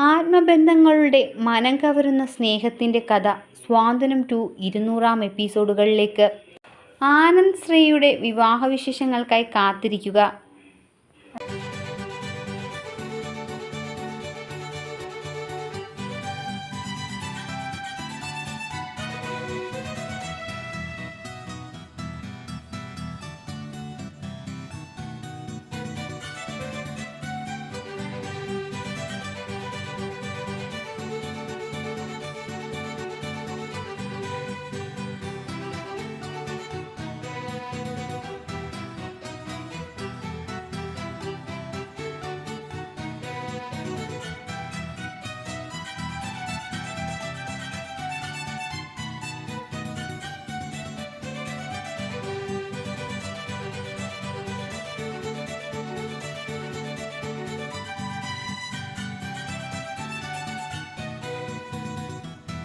ആത്മബന്ധങ്ങളുടെ മനം കവരുന്ന സ്നേഹത്തിന്റെ കഥ സ്വാന്തനം ടു ഇരുന്നൂറാം എപ്പിസോഡുകളിലേക്ക്. ആനന്ദ് ശ്രേയയുടെ വിവാഹവിശേഷങ്ങൾക്കായി കാത്തിരിക്കുക.